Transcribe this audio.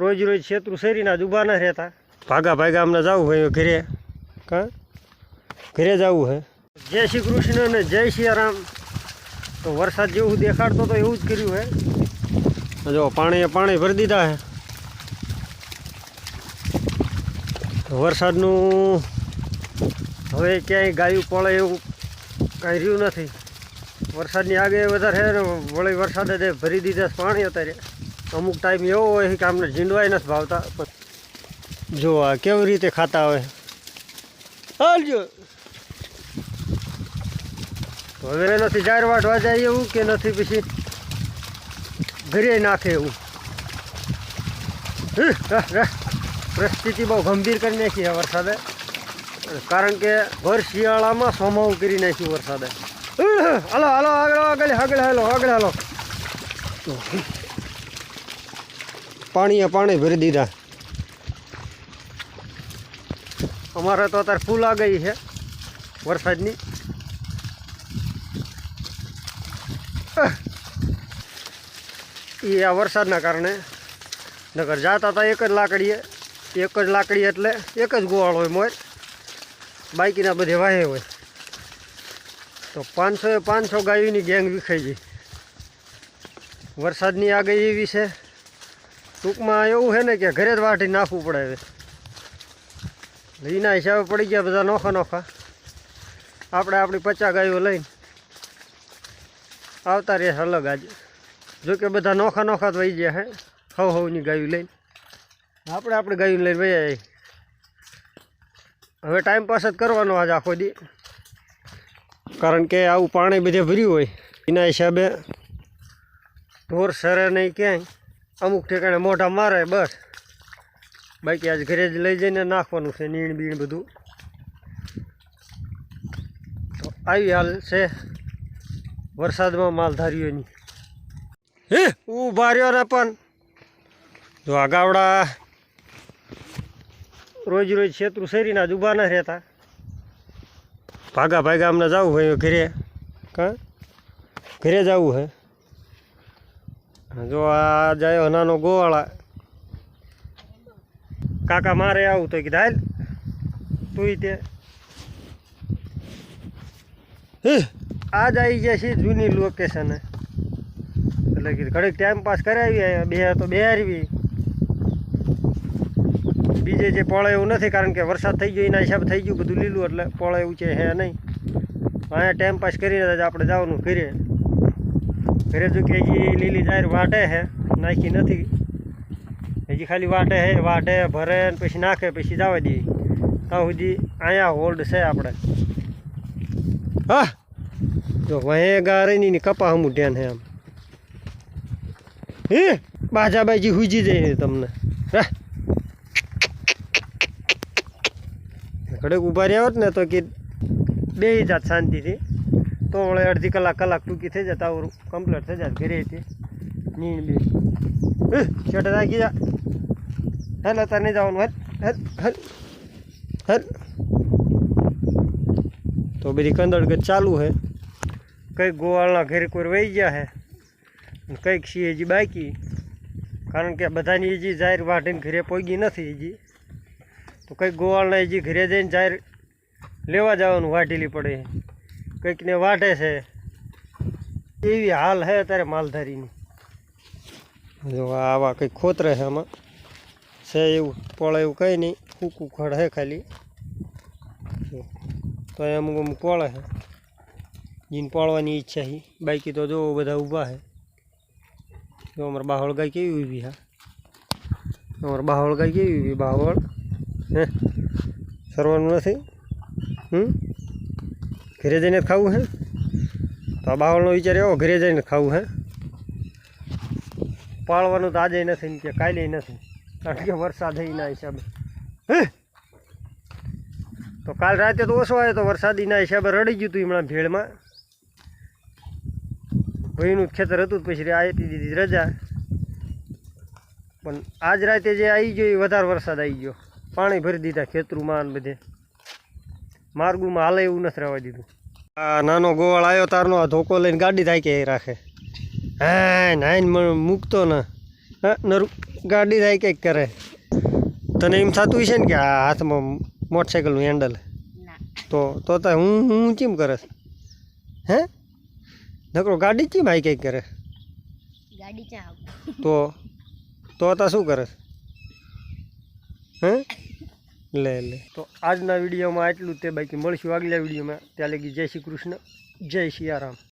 રોજ રોજ છેતરું શેરીના જ ઊભા ના રહેતા. ભાગા ભાગા અમને જવું હોય ઘરે. કા? ઘરે જવું હે જય શ્રી કૃષ્ણ અને જય શ્રી રામ. તો વરસાદ જેવું દેખાડતો તો એવું જ કર્યું હે. જો પાણીએ પાણી ભરી દીધા હે. વરસાદનું હવે ક્યાંય ગાયું પડે એવું કાંઈ રહ્યું નથી. વરસાદની આગે વધારે વળી વરસાદે જ ભરી દીધા પાણી અત્યારે. અમુક ટાઈમ એવો હોય કે આમને ઝીંડવાય નથી ભાવતા પણ જો આ કેવી રીતે ખાતા હોય. હાલજો તો હવે નથી જાર વાટવા જાય એવું કે નથી પછી ઘરે નાખે એવું? હમ, રાહ, રાહ. પરિસ્થિતિ બહુ ગંભીર કરી નાખી છે વરસાદે. કારણ કે ભર શિયાળામાં સોમાવું કરી નાખ્યું વરસાદે. હાલો હાલો આગળ આગળ આગળ હાલો આગળ હાલો. પાણીએ પાણી ભરી દીધા. અમારે તો અત્યારે ફૂલ આ ગઈ છે વરસાદની. એ આ વરસાદના કારણે નગર જાતા હતા એક જ લાકડીએ, એક જ લાકડી એટલે એક જ ગોવાળ હોય મોર. બાઈકીના બધે વાહે હોય. તો પાંચસો એ પાંચસો ગાયોની ગેંગ વિખાઈ ગઈ. વરસાદની આગળ એવી છે. ટૂંકમાં એવું છે ને કે ઘરે જ વાટી નાખવું પડે હવે. એના હિસાબે પડી ગયા બધા નોખા નોખા. આપણે આપણી પચાસ ગાયો લઈને આવતા રહે અલગ આજે. જો કે બધા નોખા નોખા જ વહી ગયા હે હવ હવની ગાયું લઈને. આપણે આપણે ગાયું લઈને વહી હવે ટાઈમ પાસ જ કરવાનો આજે આખો દી. કારણ કે આવું પાણી બધે ભર્યું હોય. એના હિસાબે ઢોર સરે નહીં ક્યાંય. અમુક ઠેકાણે મોઢા મારે બસ. બાકી આજ ઘરે જ લઈ જઈને નાખવાનું છે નીણ બીણ બધું. તો આવી હાલ છે. વરસાદમાં માલધારીઓની હે? ઊભા રહ્યો ને પણ. જો આ ગાવડા રોજ રોજ છેતરું શેરીના જ ઊભા ના રહેતા. ભાગા ભાગા અમને જવું હોય ઘરે. કા? ઘરે જવું હે જો આ જાય નાનો ગોવાળા. કાકા, મારે આવું તો કીધા, હાલ. તું. તે આ આજ આવી ગયા છે જૂની લોકેશન એટલે કીધું, ઘડીક ટાઈમ પાસ કરાવી બે તો બે આવી બીજે જે પોળે એવું નથી, કારણ કે વરસાદ થઈ ગયો, એના હિસાબે થઈ ગયું બધું લીલું, એટલે પોળે એવું છે, હે નહીં. અહીંયા ટાઈમ પાસ કરીને આપણે જવાનું ઘરે ઘરે જો કે હજી લીલી જાહેર વાટે છે નાખી નથી. હજી ખાલી વાટે હે વાટે ભરે ને પછી નાખે પછી જવા દઈએ ત્યાં સુધી અહીંયા હોલ્ડ છે આપણે. હા. જો વહે ગારેની ની કપા હમું ધ્યાન હે આમ. હે બાજા બાજી હુજી જઈને તમને. હા ઘડેક ઊભા રહ્યા હોત ને તો કે બે જાત શાંતિથી. તો વળે અડધી કલાક કલાક ટૂંકી થઈ જતા તાવરું કમ્પ્લીટ થઈ જાય, ઘરે હતી નીણ બી છેટે રાખી જા. હેલ અત્યારે નહીં જવાનું હેલ હેલ હેલ હેલ તો બધી કંદળગત ચાલુ છે કંઈક ગોવાળના ઘરે કોઈ વહી ગયા છે કંઈક છીએ હજી બાકી. કારણ કે બધાની હજી જાહેર વાઢીને ઘરે પોગી નથી હજી. તો કંઈક ગોવાળના હજી ઘરે જઈને જાહેર લેવા જવાનું વાઢેલી પડે. કંઈકને વાઢે છે. એવી હાલ છે અત્યારે માલધારીની. જો આવા કંઈક ખોતરે છે આમાં. છે એવું, પોળે એવું કંઈ નહીં. કૂકું ખડ છે ખાલી. તો અમુક અમુક પોળે છે જીને પળવાની ઈચ્છા છે બાકી તો જો બધા ઊભા છે જો અમારે બાહોળ ગાય કેવી ઊભી હા. અમારે બાહોળ ગાય કેવી ઊભી બાહોળ. હે? સરવાનું નથી? હમ? ઘરે જઈને ખાવું હે? તો આ બાવળનો વિચાર એવો, ઘરે જઈને ખાવું હે? પાળવાનું તો આજે નથી ને કે કાલે નથી. કારણ કે વરસાદ એના હિસાબે. હે? તો કાલ રાતે તો ઓછો આવ્યો તો વરસાદીના હિસાબે રડી ગયું હતું હમણાં ભેળમાં. ભાઈનું ખેતર હતું પછી આવી દીધી રજા. પણ આજ રાતે જે આવી ગયો એ વધારે વરસાદ આવી ગયો. પાણી ભરી દીધા ખેતરુમાં ને બધે. માર્ગુમાં હાલે એવું નથી રહેવા દીધું. આ નાનો ગોવાળ આવ્યો તારનો આ ધોકો લઈને ગાડી થાય કે રાખે. હા નાઈન મૂકતો ને. હા નરું ગાડી થાય કંઈક કરે. તને એમ થતું છે ને કે આ હાથમાં મોટરસાઇકલનું હેન્ડલ તો તો તો હું હું ચીમ કરે? હે? નકરો ગાડી ચીમ આઈ કંઈક કરે? ગાડી તો તો તો શું કરે? હે? લે લે. તો આજના વિડીયોમાં આટલું તે બાકી મળશું આગલા વિડીયોમાં. ત્યાં લગી જય શ્રી કૃષ્ણ, જય સિયારામ